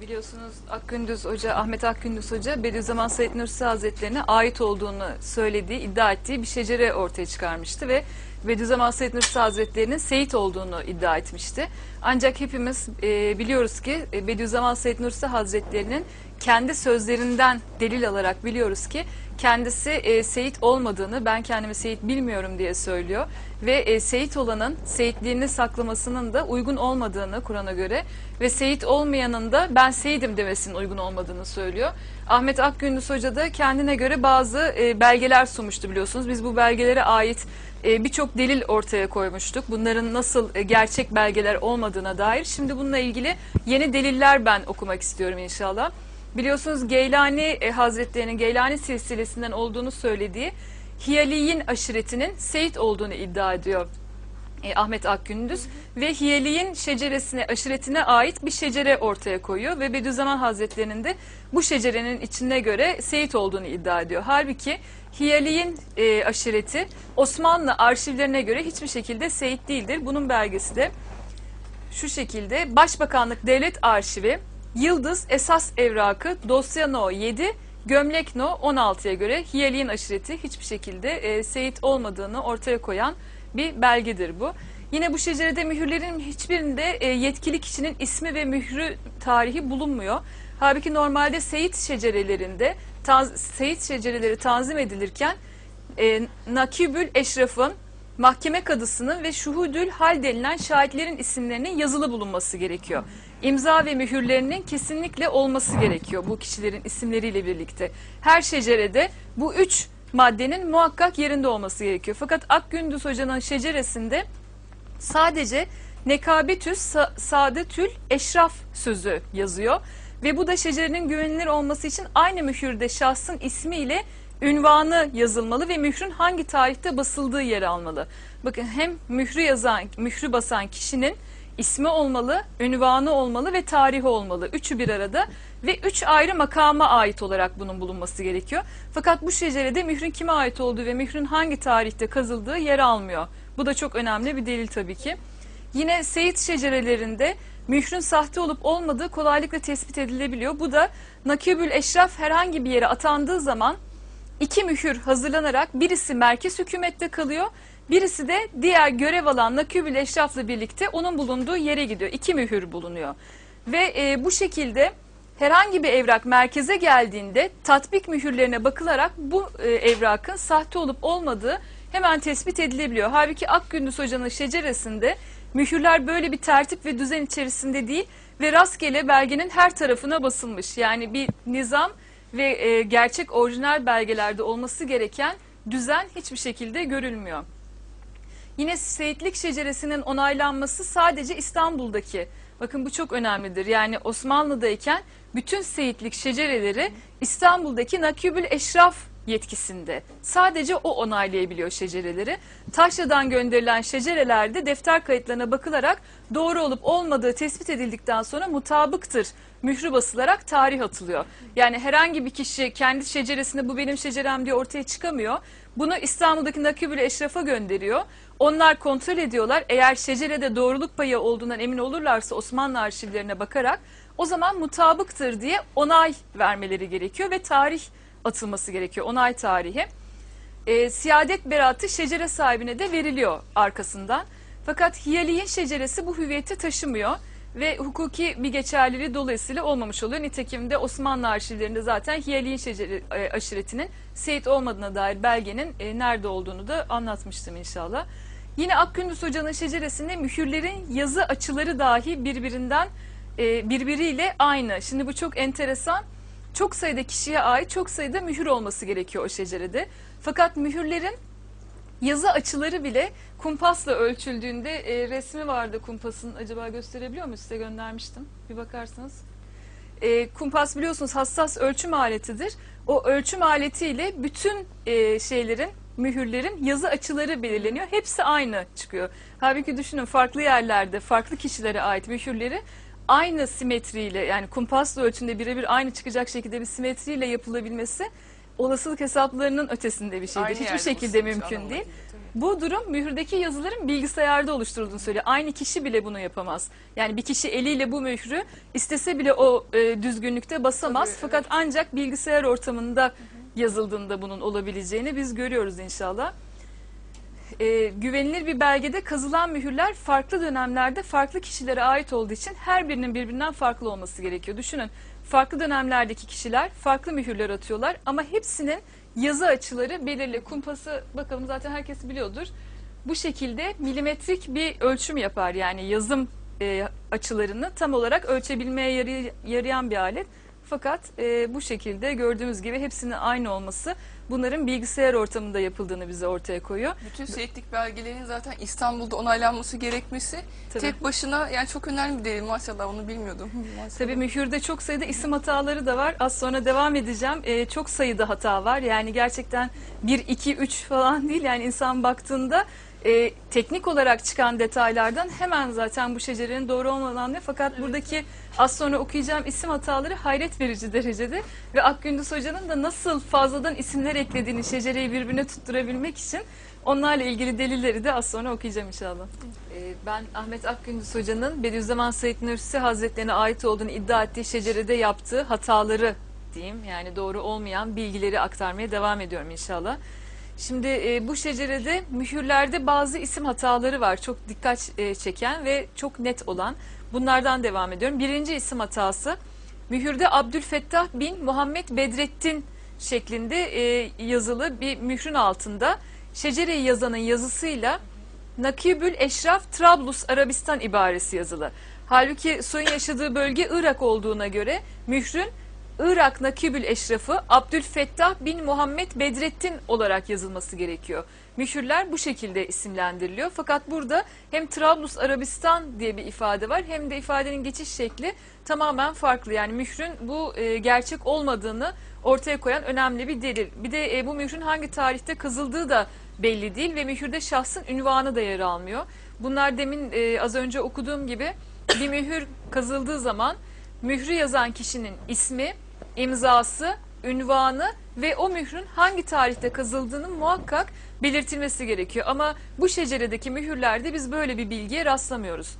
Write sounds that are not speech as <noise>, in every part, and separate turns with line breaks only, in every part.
Biliyorsunuz Akgündüz Hoca, Ahmet Akgündüz Hoca Bediüzzaman Said Nursi Hazretlerine ait olduğunu söylediği, iddia ettiği bir şecere ortaya çıkarmıştı ve Bediüzzaman Said Nursi Hazretlerinin Seyit olduğunu iddia etmişti. Ancak hepimiz e, biliyoruz ki e, Bediüzzaman Said Nursi Hazretlerinin kendi sözlerinden delil alarak biliyoruz ki kendisi e, Seyit olmadığını, ben kendimi Seyit bilmiyorum diye söylüyor. Ve e, Seyit olanın Seyitliğini saklamasının da uygun olmadığını Kur'an'a göre ve Seyit olmayanın da ben Seyidim demesinin uygun olmadığını söylüyor. Ahmet Akgündüz Hoca da kendine göre bazı e, belgeler sunmuştu biliyorsunuz. Biz bu belgelere ait e, birçok delil ortaya koymuştuk. Bunların nasıl e, gerçek belgeler olmadığına dair. Şimdi bununla ilgili yeni deliller ben okumak istiyorum inşallah. Biliyorsunuz Geylani e, Hazretlerinin Geylani silsilesinden olduğunu söylediği Hiyaliyin aşiretinin Seyit olduğunu iddia ediyor e, Ahmet Akgündüz ve Hiyeliyin şeceresine, aşiretine ait bir şecere ortaya koyuyor ve Bediüzzaman Hazretlerinin de bu şecerenin içine göre Seyit olduğunu iddia ediyor. Halbuki Hiyeliyin e, aşireti Osmanlı arşivlerine göre hiçbir şekilde Seyit değildir. Bunun belgesi de şu şekilde Başbakanlık Devlet Arşivi Yıldız Esas Evrakı Dosya No 7 Gömlek No 16'ya göre Hiyeliyin aşireti hiçbir şekilde e, Seyit olmadığını ortaya koyan bir belgedir bu. Yine bu şecerede mühürlerin hiçbirinde e, yetkili kişinin ismi ve mührü tarihi bulunmuyor. Halbuki normalde Seyit şecerelerinde taz, Seyit şecereleri tanzim edilirken e, Nakibül Eşraf'ın mahkeme kadısının ve şuhudül hal denilen şahitlerin isimlerinin yazılı bulunması gerekiyor. İmza ve mühürlerinin kesinlikle olması gerekiyor bu kişilerin isimleriyle birlikte. Her şecerede bu üç maddenin muhakkak yerinde olması gerekiyor. Fakat Akgündüz Hoca'nın şeceresinde sadece nekabetüs sa- saadetül eşraf sözü yazıyor. Ve bu da şecerenin güvenilir olması için aynı mühürde şahsın ismiyle ünvanı yazılmalı ve mührün hangi tarihte basıldığı yer almalı. Bakın hem mührü yazan, mührü basan kişinin ismi olmalı, ünvanı olmalı ve tarihi olmalı. Üçü bir arada ve üç ayrı makama ait olarak bunun bulunması gerekiyor. Fakat bu şecerede mührün kime ait olduğu ve mührün hangi tarihte kazıldığı yer almıyor. Bu da çok önemli bir delil tabii ki. Yine Seyit şecerelerinde mührün sahte olup olmadığı kolaylıkla tespit edilebiliyor. Bu da Nakibül Eşraf herhangi bir yere atandığı zaman iki mühür hazırlanarak birisi merkez hükümette kalıyor. Birisi de diğer görev alan Nakibül Eşraf'la birlikte onun bulunduğu yere gidiyor. İki mühür bulunuyor. Ve e, bu şekilde herhangi bir evrak merkeze geldiğinde tatbik mühürlerine bakılarak bu e, evrakın sahte olup olmadığı hemen tespit edilebiliyor. Halbuki Akgündüz Hoca'nın şeceresinde mühürler böyle bir tertip ve düzen içerisinde değil ve rastgele belgenin her tarafına basılmış. Yani bir nizam ve e, gerçek orijinal belgelerde olması gereken düzen hiçbir şekilde görülmüyor. Yine Seyitlik şeceresinin onaylanması sadece İstanbul'daki. Bakın bu çok önemlidir. Yani Osmanlı'dayken bütün Seyitlik şecereleri İstanbul'daki Nakibül Eşraf yetkisinde. Sadece o onaylayabiliyor şecereleri. Taşra'dan gönderilen şecerelerde defter kayıtlarına bakılarak doğru olup olmadığı tespit edildikten sonra mutabıktır mührü basılarak tarih atılıyor. Yani herhangi bir kişi kendi şeceresinde bu benim şecerem diye ortaya çıkamıyor. Bunu İstanbul'daki Nakibül Eşraf'a gönderiyor. Onlar kontrol ediyorlar. Eğer şecerede doğruluk payı olduğundan emin olurlarsa Osmanlı arşivlerine bakarak o zaman mutabıktır diye onay vermeleri gerekiyor ve tarih atılması gerekiyor. Onay tarihi. E, siyadet beratı şecere sahibine de veriliyor arkasından. Fakat Hiyaliyin şeceresi bu hüviyeti taşımıyor ve hukuki bir geçerliliği dolayısıyla olmamış oluyor. Nitekim de Osmanlı arşivlerinde zaten Hiyaliyin şecere, e, aşiretinin Seyit olmadığına dair belgenin e, nerede olduğunu da anlatmıştım inşallah. Yine Akgündüz Hoca'nın şeceresinde mühürlerin yazı açıları dahi birbirinden e, birbiriyle aynı. Şimdi bu çok enteresan. Çok sayıda kişiye ait çok sayıda mühür olması gerekiyor o şecerede. Fakat mühürlerin yazı açıları bile kumpasla ölçüldüğünde e, resmi vardı kumpasın. Acaba gösterebiliyor muyum? Size göndermiştim. Bir bakarsanız. E, kumpas biliyorsunuz hassas ölçüm aletidir. O ölçüm aletiyle bütün e, şeylerin, mühürlerin yazı açıları belirleniyor. Hepsi aynı çıkıyor. Halbuki düşünün farklı yerlerde, farklı kişilere ait mühürleri aynı simetriyle yani kumpasla ölçümde birebir aynı çıkacak şekilde bir simetriyle yapılabilmesi olasılık hesaplarının ötesinde bir şeydir.
Aynı
Hiçbir
yerde
şekilde mümkün değil.
tabii.
Bu durum mühürdeki yazıların bilgisayarda oluşturulduğunu söylüyor. Aynı kişi bile bunu yapamaz. Yani bir kişi eliyle bu mührü istese bile o e, düzgünlükte basamaz.
Tabii,
Fakat ancak bilgisayar ortamında yazıldığında bunun olabileceğini biz görüyoruz inşallah. E, güvenilir bir belgede kazılan mühürler farklı dönemlerde farklı kişilere ait olduğu için her birinin birbirinden farklı olması gerekiyor. Düşünün farklı dönemlerdeki kişiler farklı mühürler atıyorlar ama hepsinin yazı açıları belirli. Kumpası bakalım zaten herkes biliyordur. Bu şekilde milimetrik bir ölçüm yapar yani yazım e, açılarını tam olarak ölçebilmeye yarı- yarayan bir alet. Fakat e, bu şekilde gördüğümüz gibi hepsinin aynı olması bunların bilgisayar ortamında yapıldığını bize ortaya koyuyor.
Bütün seyitlik belgelerinin zaten İstanbul'da onaylanması gerekmesi
Tabii.
tek başına yani çok önemli bir delil maşallah onu bilmiyordum. Maşallah.
Tabii mühürde çok sayıda isim hataları da var. Az sonra devam edeceğim. Ee, çok sayıda hata var. Yani gerçekten 1, 2, 3 falan değil. Yani insan baktığında e, teknik olarak çıkan detaylardan hemen zaten bu şecerenin doğru olmadığını anlıyor. Fakat buradaki az sonra okuyacağım isim hataları hayret verici <laughs> derecede. Ve Akgündüz Hoca'nın da nasıl fazladan isimler eklediğini şecereyi birbirine tutturabilmek için onlarla ilgili delilleri de az sonra okuyacağım inşallah. Ee, Ben Ahmet Akgündüz Hoca'nın Bediüzzaman Said Nursi Hazretlerine ait olduğunu iddia ettiği şecerede yaptığı hataları diyeyim yani doğru olmayan bilgileri aktarmaya devam ediyorum inşallah. Şimdi e, bu şecerede mühürlerde bazı isim hataları var çok dikkat e, çeken ve çok net olan. Bunlardan devam ediyorum. Birinci isim hatası mühürde Abdülfettah bin Muhammed Bedrettin şeklinde e, yazılı bir mührün altında şecereyi yazanın yazısıyla Nakibül Eşraf Trablus Arabistan ibaresi yazılı. Halbuki soyun yaşadığı bölge Irak olduğuna göre mührün Irak Nakibül Eşrafı Abdülfettah bin Muhammed Bedrettin olarak yazılması gerekiyor. Mühürler bu şekilde isimlendiriliyor. Fakat burada hem Trablus Arabistan diye bir ifade var hem de ifadenin geçiş şekli tamamen farklı. Yani mührün bu e, gerçek olmadığını ortaya koyan önemli bir delil. Bir de e, bu mührün hangi tarihte kazıldığı da belli değil ve mühürde şahsın ünvanı da yer almıyor. Bunlar demin e, az önce okuduğum gibi bir mühür kazıldığı zaman mührü yazan kişinin ismi, imzası, ünvanı ve o mührün hangi tarihte kazıldığının muhakkak belirtilmesi gerekiyor. Ama bu şeceredeki mühürlerde biz böyle bir bilgiye rastlamıyoruz.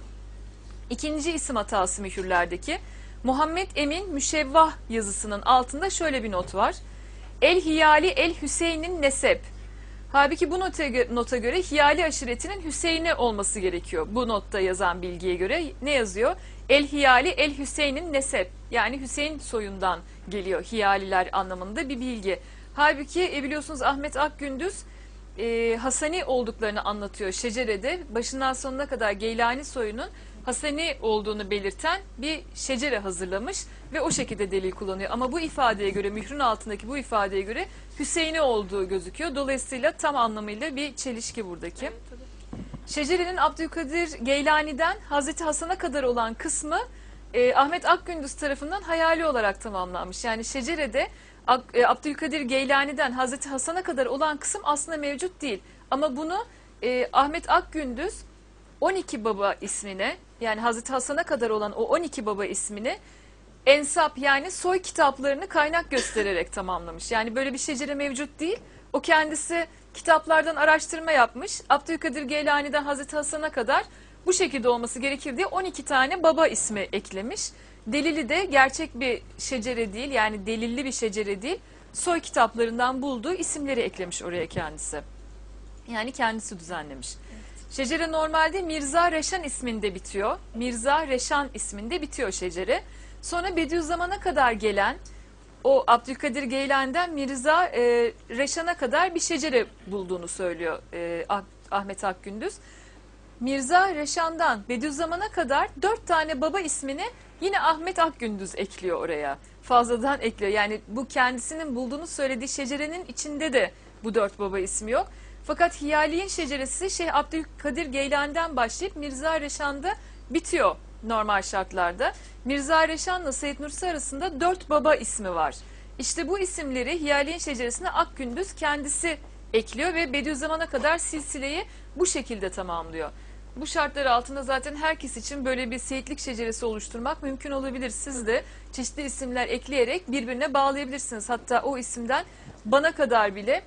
İkinci isim hatası mühürlerdeki Muhammed Emin Müşevvah yazısının altında şöyle bir not var. El Hiyali El Hüseyin'in nesep. Halbuki bu nota, nota göre Hiyali aşiretinin Hüseyin'i olması gerekiyor. Bu notta yazan bilgiye göre ne yazıyor? El Hiyali El Hüseyin'in nesep. Yani Hüseyin soyundan geliyor Hiyaliler anlamında bir bilgi. Halbuki e, biliyorsunuz Ahmet Akgündüz e, Hasani olduklarını anlatıyor Şecere'de. Başından sonuna kadar Geylani soyunun Hasani olduğunu belirten bir şecere hazırlamış ve o şekilde delil kullanıyor. Ama bu ifadeye göre, mührün altındaki bu ifadeye göre Hüseyin'i olduğu gözüküyor. Dolayısıyla tam anlamıyla bir çelişki buradaki. Şecere'nin Abdülkadir Geylani'den Hazreti Hasan'a kadar olan kısmı e, Ahmet Akgündüz tarafından hayali olarak tamamlanmış. Yani Şecere'de e, Abdülkadir Geylani'den Hazreti Hasan'a kadar olan kısım aslında mevcut değil. Ama bunu e, Ahmet Akgündüz 12 baba ismine yani Hazreti Hasan'a kadar olan o 12 baba ismini ensap yani soy kitaplarını kaynak göstererek tamamlamış. Yani böyle bir şecere mevcut değil. O kendisi kitaplardan araştırma yapmış. Abdülkadir Geylani'den Hazreti Hasan'a kadar bu şekilde olması gerekir diye 12 tane baba ismi eklemiş. Delili de gerçek bir şecere değil yani delilli bir şecere değil. Soy kitaplarından bulduğu isimleri eklemiş oraya kendisi. Yani kendisi düzenlemiş. Şecere normalde Mirza Reşan isminde bitiyor. Mirza Reşan isminde bitiyor şecere. Sonra Bediüzzaman'a kadar gelen o Abdülkadir Geylani'den Mirza e, Reşan'a kadar bir şecere bulduğunu söylüyor e, Ah- Ahmet Akgündüz. Mirza Reşan'dan Bediüzzaman'a kadar dört tane baba ismini yine Ahmet Akgündüz ekliyor oraya. Fazladan ekliyor. Yani bu kendisinin bulduğunu söylediği şecerenin içinde de bu dört baba ismi yok. Fakat Hiyali'nin şeceresi Şeyh Abdülkadir Geylani'den başlayıp Mirza Reşan'da bitiyor normal şartlarda. Mirza Reşan'la Seyyid Nursi arasında dört baba ismi var. İşte bu isimleri Hiyali'nin şeceresine Akgündüz kendisi ekliyor ve Bediüzzaman'a kadar silsileyi bu şekilde tamamlıyor. Bu şartlar altında zaten herkes için böyle bir seyitlik şeceresi oluşturmak mümkün olabilir. Siz de çeşitli isimler ekleyerek birbirine bağlayabilirsiniz. Hatta o isimden bana kadar bile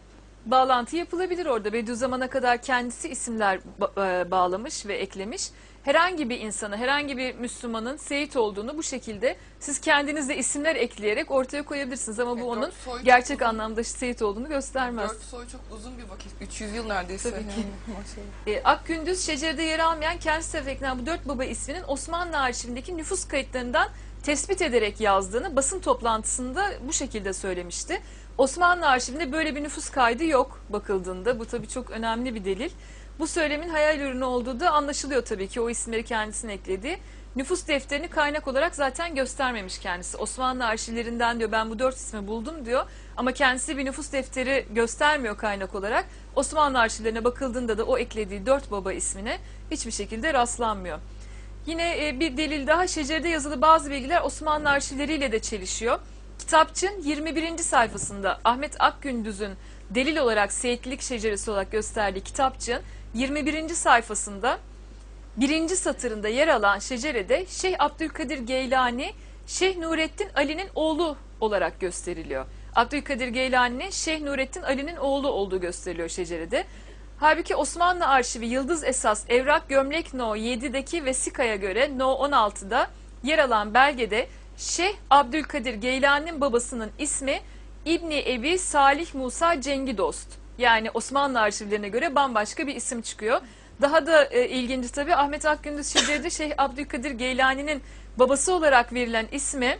bağlantı yapılabilir orada. Bediüzzaman'a kadar kendisi isimler ba- e, bağlamış ve eklemiş. Herhangi bir insana, herhangi bir Müslümanın Seyit olduğunu bu şekilde siz kendiniz de isimler ekleyerek ortaya koyabilirsiniz. Ama bu onun
dört soy çok
gerçek
uzun.
anlamda Seyit olduğunu göstermez.
Dört soy çok uzun bir vakit. 300 yıl neredeyse.
Tabii ki. <laughs>
Maşallah.
E, Akgündüz şecerede yer almayan kendisi tarafından bu dört baba isminin Osmanlı arşivindeki nüfus kayıtlarından tespit ederek yazdığını basın toplantısında bu şekilde söylemişti. Osmanlı arşivinde böyle bir nüfus kaydı yok bakıldığında. Bu tabii çok önemli bir delil. Bu söylemin hayal ürünü olduğu da anlaşılıyor tabii ki o isimleri kendisine ekledi. Nüfus defterini kaynak olarak zaten göstermemiş kendisi. Osmanlı arşivlerinden diyor ben bu dört ismi buldum diyor. Ama kendisi bir nüfus defteri göstermiyor kaynak olarak. Osmanlı arşivlerine bakıldığında da o eklediği dört baba ismine hiçbir şekilde rastlanmıyor. Yine e, bir delil daha şecerede yazılı bazı bilgiler Osmanlı arşivleriyle de çelişiyor. Kitapçığın 21. sayfasında Ahmet Akgündüz'ün delil olarak seyitlik şeceresi olarak gösterdiği kitapçığın 21. sayfasında birinci satırında yer alan şecerede Şeyh Abdülkadir Geylani, Şeyh Nurettin Ali'nin oğlu olarak gösteriliyor. Abdülkadir Geylani, Şeyh Nurettin Ali'nin oğlu olduğu gösteriliyor şecerede. Halbuki Osmanlı Arşivi Yıldız Esas Evrak Gömlek No 7'deki vesikaya göre No 16'da yer alan belgede Şeyh Abdülkadir Geylani'nin babasının ismi İbni Ebi Salih Musa Cengi Dost. Yani Osmanlı arşivlerine göre bambaşka bir isim çıkıyor. Daha da e, ilginci tabii Ahmet Akgündüz Şecer'de Şeyh Abdülkadir Geylani'nin babası olarak verilen ismi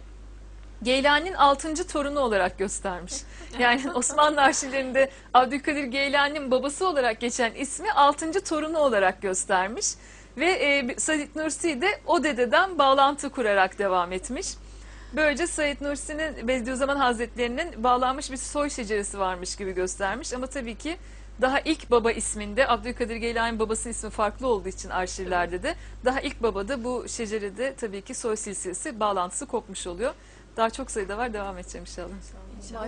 Geylani'nin 6. torunu olarak göstermiş. Yani <laughs> Osmanlı arşivlerinde Abdülkadir Geylani'nin babası olarak geçen ismi 6. torunu olarak göstermiş. Ve e, Said Nursi de o dededen bağlantı kurarak devam etmiş. Böylece Said Nursi'nin Bediüzzaman Hazretleri'nin bağlanmış bir soy şeceresi varmış gibi göstermiş. Ama tabii ki daha ilk baba isminde Abdülkadir Geylani'nin babasının ismi farklı olduğu için arşivlerde de daha ilk babada bu şecerede tabii ki soy silsilesi bağlantısı kopmuş oluyor. Daha çok sayıda var devam edeceğim inşallah.
Maşallah.